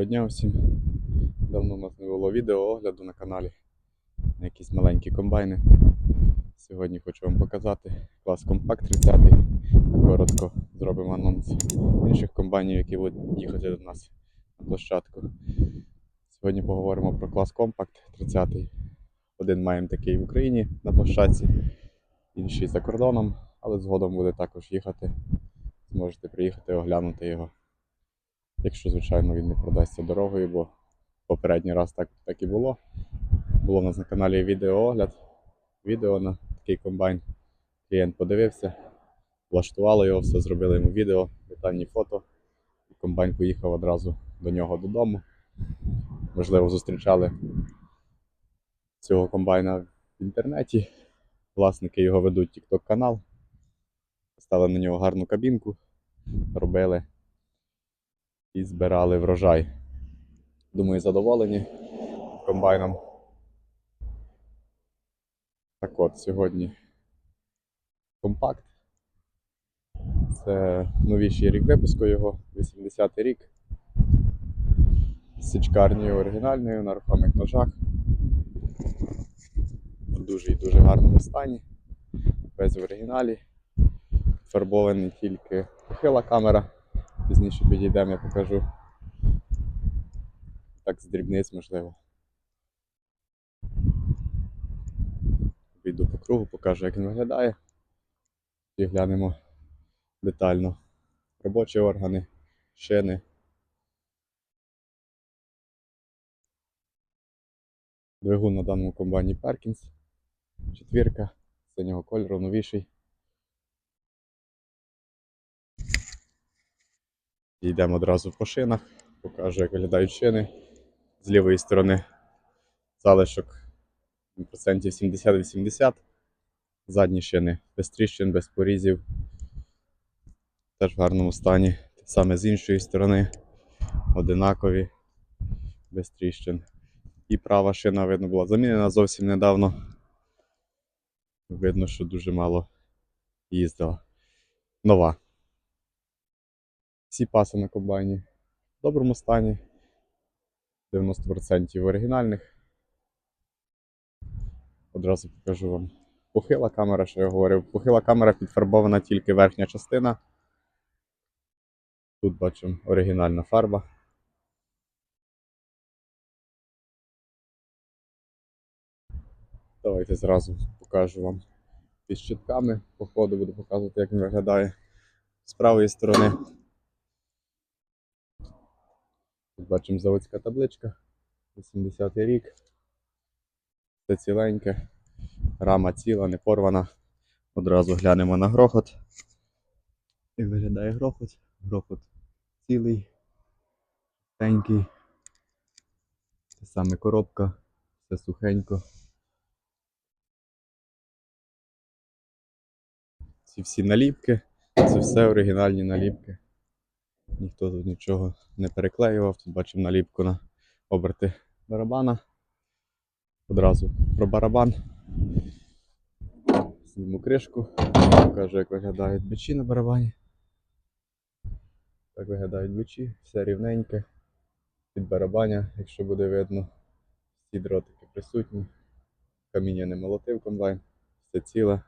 Доброго дня всім. Давно у нас не було відео огляду на каналі на якісь маленькі комбайни. Сьогодні хочу вам показати клас Compact 30. Коротко зробимо анонс інших комбайнів, які будуть їхати до нас на площадку. Сьогодні поговоримо про клас Compact 30. Один маємо такий в Україні на площадці, інший за кордоном, але згодом буде також їхати. Зможете приїхати оглянути його. Якщо, звичайно, він не продасться дорогою, бо попередній раз так, так і було. Було у нас на каналі відеоогляд, відео на такий комбайн. Клієнт подивився, влаштували його, все зробили йому відео, детальні фото. І комбайн поїхав одразу до нього додому. Можливо, зустрічали цього комбайна в інтернеті. Власники його ведуть TikTok канал. Поставили на нього гарну кабінку, робили і збирали врожай. Думаю, задоволені комбайном. Так от, сьогодні компакт. Це новіший рік випуску його, 80-й рік. З січкарнею оригінальною на рухомих ножах. В дуже і дуже гарному стані. Весь в оригіналі. Фарбований тільки похила камера. Пізніше підійдемо, я покажу. Так, з дрібниць, можливо. Піду по кругу, покажу, як він виглядає. І глянемо детально. Робочі органи, шини. Двигун на даному комбайні Perkins. Четвірка, синього кольору, новіший. Йдемо одразу по шинах, покажу, як виглядають шини. З лівої сторони залишок процентів 70-80. Задні шини без тріщин, без порізів. Теж в гарному стані. Саме з іншої сторони. Одинакові, без тріщин. І права шина, видно, була замінена зовсім недавно. Видно, що дуже мало їздила. Нова. Всі паси на комбайні в доброму стані. 90% оригінальних. Одразу покажу вам. Похила камера, що я говорив. Похила камера підфарбована тільки верхня частина. Тут бачимо оригінальна фарба. Давайте зразу покажу вам під щитками. По ходу буду показувати, як він виглядає з правої сторони. Тут бачимо заводська табличка. 80-й рік. Все ціленьке. Рама ціла, не порвана. Одразу глянемо на грохот. Як виглядає грохот. Грохот цілий, тенький. Те саме коробка, все сухенько. Ці всі наліпки, це все оригінальні наліпки. Ніхто тут нічого не переклеював. Тут бачимо наліпку на оберти барабана. Одразу про барабан. Зніму кришку, покажу, як виглядають бичі на барабані. Так виглядають бичі, все рівненьке. Під барабаня, якщо буде видно, всі дротики присутні. Каміння не молотив комбайн, все ціле.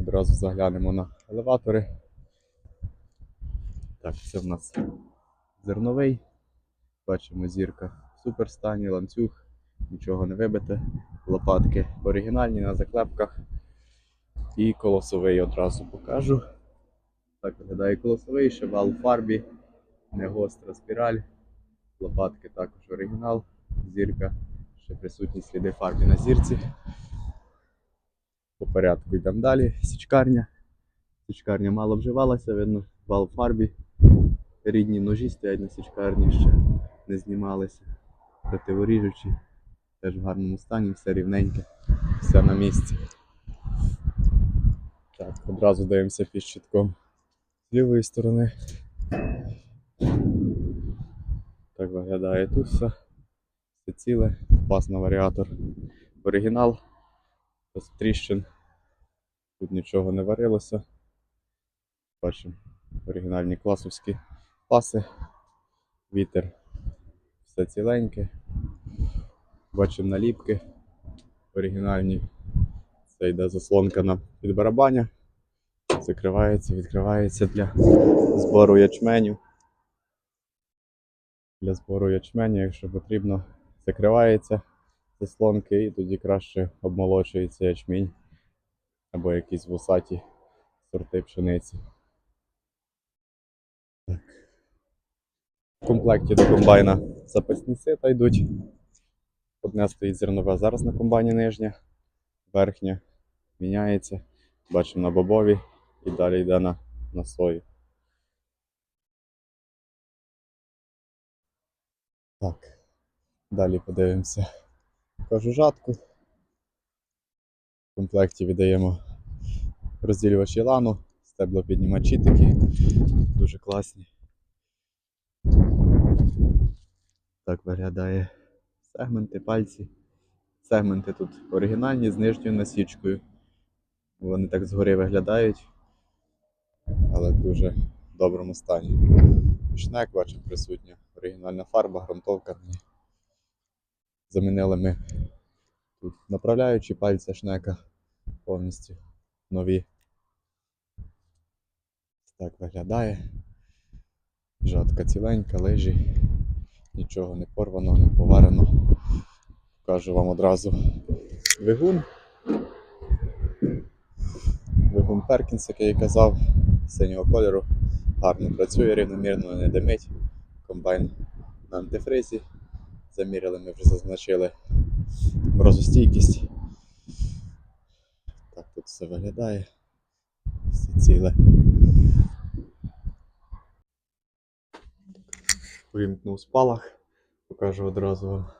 Одразу заглянемо на елеватори. Так, це в нас зерновий. Бачимо зірка в суперстані, ланцюг, нічого не вибите. Лопатки оригінальні на заклепках. І колосовий одразу покажу. Так виглядає колосовий, шевал у фарбі, не гостра спіраль. Лопатки також оригінал, зірка, ще присутні сліди фарби на зірці. По порядку йдемо далі. Січкарня. Січкарня мало вживалася, видно, вал фарбі. Рідні ножі стоять на січкарні ще не знімалися. Противоріжучі. Теж в гарному стані, все рівненьке, все на місці. Так, одразу дивимося під щитком з лівої сторони. Так виглядає тут все. Все ціле, пас на варіатор. Оригінал, без тріщин. Тут нічого не варилося. Бачимо оригінальні класовські паси. Вітер все ціленьке. Бачимо наліпки оригінальні. Це йде заслонка на підбарабаня. Закривається, відкривається для збору ячменю. Для збору ячменю, якщо потрібно, закривається заслонки і тоді краще обмолочується ячмінь або якісь вусаті сорти пшениці. Так. В комплекті до комбайна запасні сита йдуть. Одне стоїть зернове зараз на комбайні нижнє, верхнє міняється. Бачимо на бобові і далі йде на, на сою. Так, далі подивимося кожужатку. В комплекті віддаємо розділювачі лану, стеблопіднімачі такі, дуже класні. Так виглядає сегменти, пальці. Сегменти тут оригінальні з нижньою насічкою. Вони так згори виглядають, але в дуже доброму стані. Шнек, бачимо, присутня. Оригінальна фарба, ґрунтовка. Замінили ми тут направляючі пальці шнека повністю нові. Так виглядає. Жатка ціленька, лижі, нічого не порвано, не поварено. Покажу вам одразу двигун. Двигун Перкінс, який я казав, синього кольору. Гарно працює, рівномірно не димить. Комбайн на антифризі. Заміряли, ми вже зазначили морозостійкість. Так тут все виглядає. Все ціле. Увімкнув спалах. Покажу одразу вам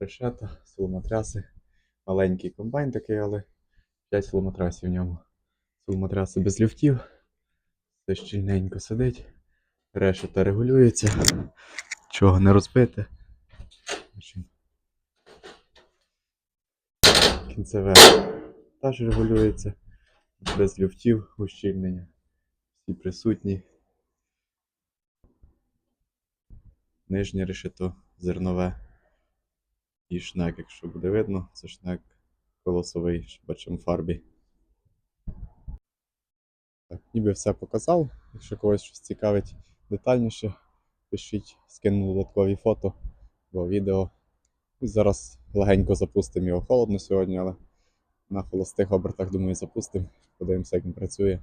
решета, силомотряси. Маленький комбайн такий, але 5 силомотрасів в ньому. Силомотряси без люфтів. Все щільненько сидить. Решета регулюється. Чого не розбите. Бачимо. Кінцеве теж регулюється. Без люфтів ущільнення. Всі присутні. Нижнє решето зернове. І шнек, якщо буде видно, це шнек колосовий, в фарбі. Так, ніби все показав. Якщо когось щось цікавить детальніше, пишіть, скину додаткові фото або відео. І зараз легенько запустимо його холодно сьогодні, але на холостих обертах, думаю, запустимо. Подивимося, як він працює.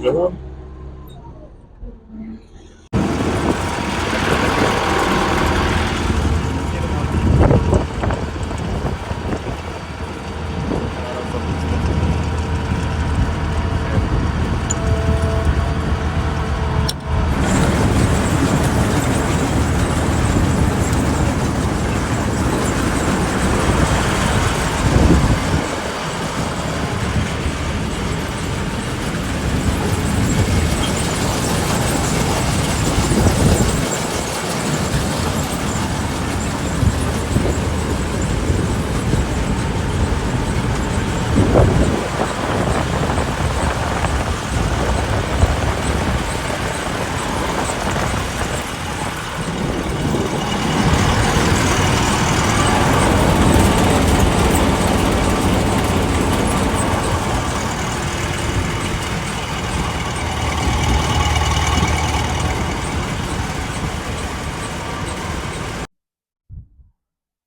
Це двигун.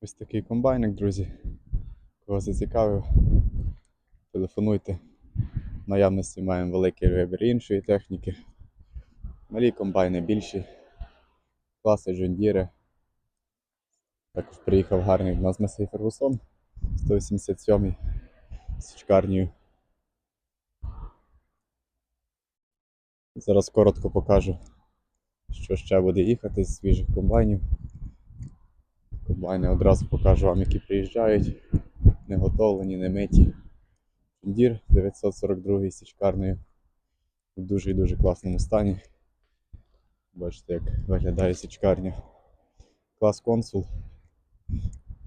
Ось такий комбайник, друзі. Кого зацікавив, телефонуйте. В наявності маємо великий вибір іншої техніки. Малі комбайни більші. Класи Джондіри. Також приїхав гарний в нас Месей Фергусон 187 з чекарнею. Зараз коротко покажу, що ще буде їхати з свіжих комбайнів. Комбайни одразу покажу вам, які приїжджають. Не готовлені, не миті. Дір 942 з січкарнею в дуже і дуже класному стані. Бачите, як виглядає січкарня. Клас консул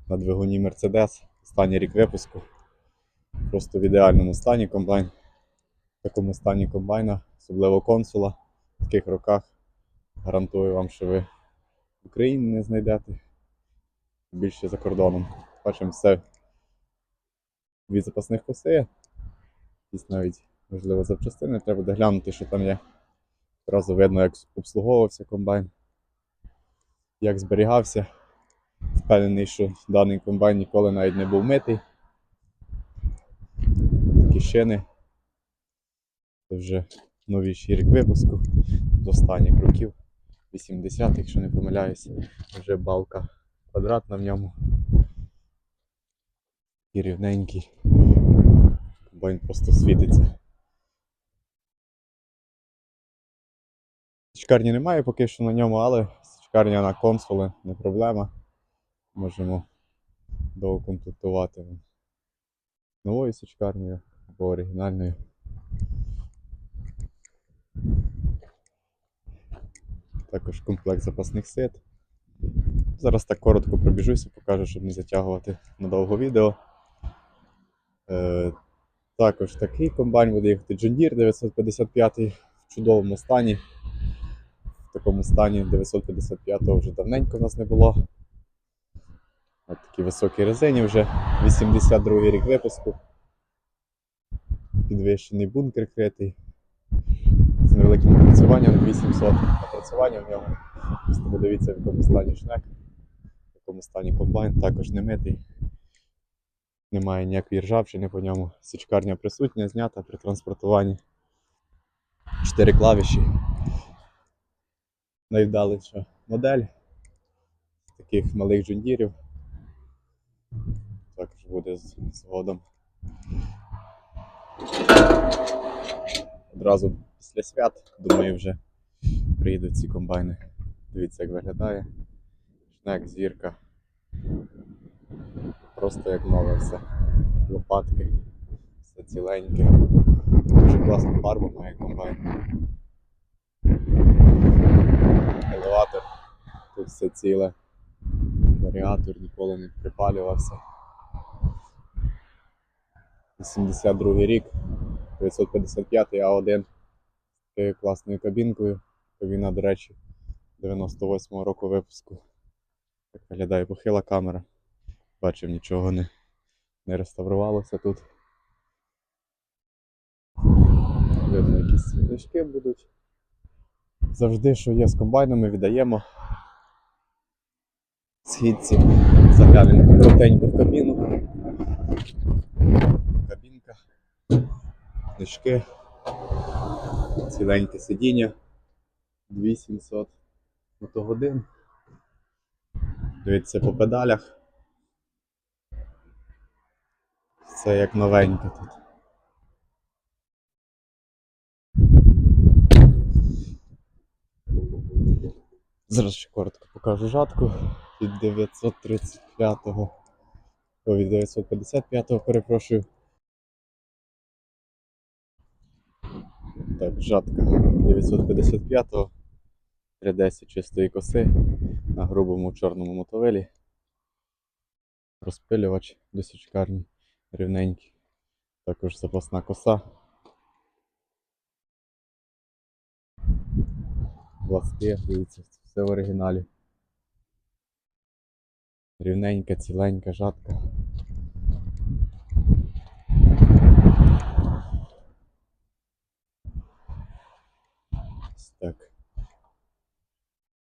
на двигуні Mercedes. Останній рік випуску. Просто в ідеальному стані комбайн. В такому стані комбайна, особливо консула. В таких роках гарантую вам, що ви Україні не знайдете. Більше за кордоном. Бачимо все. Дві запасних коси. Якісь навіть можливо запчастини. Треба буде глянути, що там є. Одразу видно, як обслуговувався комбайн, як зберігався. Впевнений, що даний комбайн ніколи навіть не був митий. Такі шини. Це вже новіший рік випуску з останніх років. 80 якщо не помиляюсь. Вже балка квадратна в ньому. І рівненький. Комбайн просто світиться. Січкарні немає поки що на ньому, але січкарня на консоли не проблема. Можемо доукомплектувати новою січкарнею або оригінальною. Також комплект запасних сит. Зараз так коротко пробіжуся, покажу, щоб не затягувати надовго відео. Е, також такий комбайн буде їхати John Deere 955 в чудовому стані. В такому стані 955-го вже давненько в нас не було. От такі високі резині вже 82 рік випуску. Підвищений бункер критий. З невеликим напрацюванням 800 напрацювання в ньому. Просто подивіться, в якому стані шнек, в якому стані комбайн, також не митий. Немає ніякої ржавчини по ньому. Січкарня присутня, знята при транспортуванні. Чотири клавіші. Найвдаліша модель таких малих джундірів. Також буде згодом. Одразу після свят, думаю, вже приїдуть ці комбайни. Дивіться, як виглядає. Шнек, зірка. Просто як нове все. Лопатки, все ціленьке. Дуже класна фарба має комбайн. Елеватор. Тут все ціле. Варіатор ніколи не припалювався. 82 рік, 955 А1 з класною кабінкою. Кабіна, до речі, 98-го року випуску. Так виглядає похила камера. Бачив, нічого не, не реставрувалося тут. Видно, якісь книжки будуть. Завжди, що є з комбайнами, віддаємо. Східці. Заглянемо коротенько в кабіну. Кабінка. Книжки. Ціленьке сидіння. 2700 мотогодин. Дивіться по педалях. Все як новеньке тут. Зараз ще коротко покажу жатку від 935-го. О, від 955-го, перепрошую. Так, жатка 955-го. 310 чистої коси на грубому чорному мотовелі. Розпилювач до січкарні рівненький. Також запасна коса. Власти, дивіться, все в оригіналі. Рівненька, ціленька жатка. Ось так.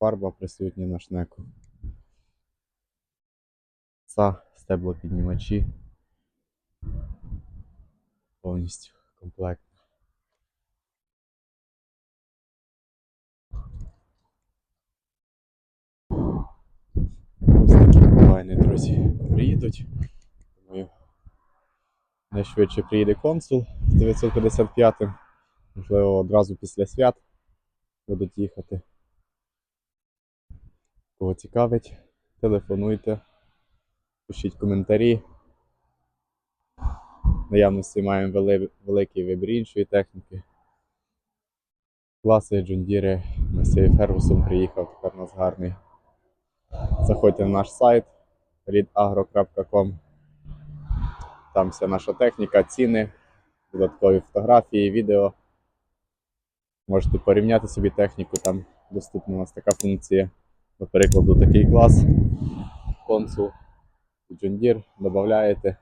Фарба присутня на шнеку. Са, стеблопіднімачі. Повністю комплект. Ось такі комбайни, друзі, приїдуть. Думаю, найшвидше приїде консул з 955 Можливо, одразу після свят будуть їхати. Кого цікавить, телефонуйте, пишіть коментарі. Наявності маємо вели- великий вибір іншої техніки. Класи, джундіри, Масей Фергусон приїхав, тепер у нас гарний. Заходьте на наш сайт readagro.com. Там вся наша техніка, ціни, додаткові фотографії, відео. Можете порівняти собі техніку, там доступна у нас така функція. До прикладу, такий клас, консул, джундір, додаєте,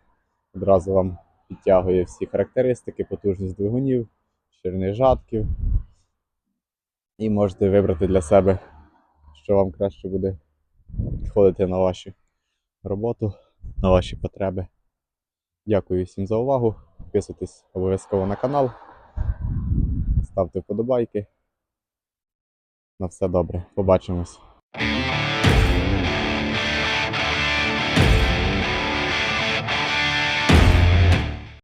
одразу вам підтягує всі характеристики, потужність двигунів, ширини жатків. І можете вибрати для себе, що вам краще буде підходити на вашу роботу, на ваші потреби. Дякую всім за увагу. Підписуйтесь обов'язково на канал, ставте вподобайки. На все добре. Побачимось. Música